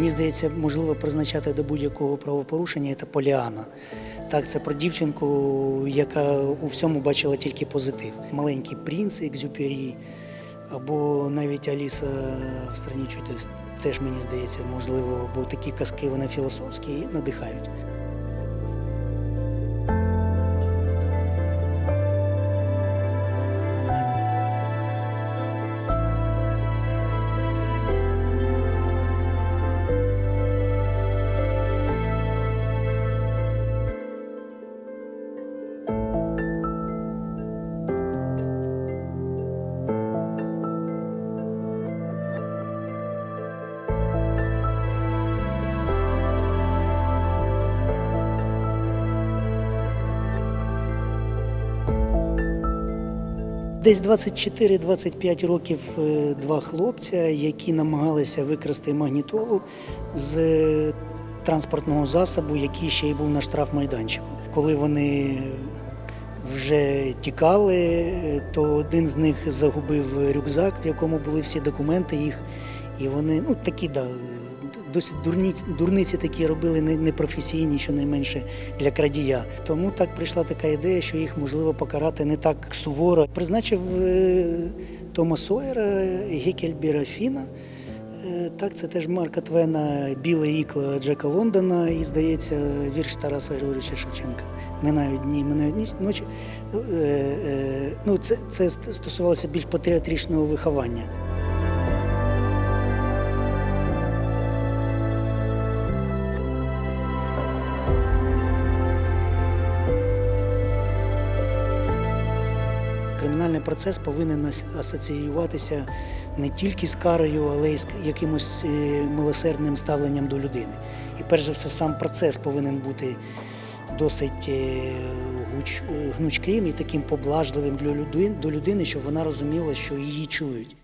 Мені здається, можливо призначати до будь-якого правопорушення це Поліана. Так, це про дівчинку, яка у всьому бачила тільки позитив. Маленький принц Екзюпері, або навіть Аліса в страні чудес. Теж мені здається, можливо, бо такі казки вони філософські і надихають. Десь 24-25 років е, два хлопця, які намагалися викрасти магнітолу з е, транспортного засобу, який ще й був на штрафмайданчику. Коли вони вже тікали, е, то один з них загубив рюкзак, в якому були всі документи їх. І вони ну такі да, досить дурниці, дурниці такі робили непрофесійні, щонайменше для крадія. Тому так прийшла така ідея, що їх можливо покарати не так суворо. Призначив е, Тома Сойера, Гекельбіра Фіна. Е, Так, це теж Марка Твена, біле ікло Джека Лондона і, здається, вірш Тараса Григорьовича Шевченка. Минають дні, минають ночі. Е, Ну, це, це стосувалося більш патріотичного виховання. Кримінальний процес повинен асоціюватися не тільки з карою, але й з якимось е, милосердним ставленням до людини. І перш за все, сам процес повинен бути досить е, е, гнучким і таким поблажливим до людини, щоб вона розуміла, що її чують.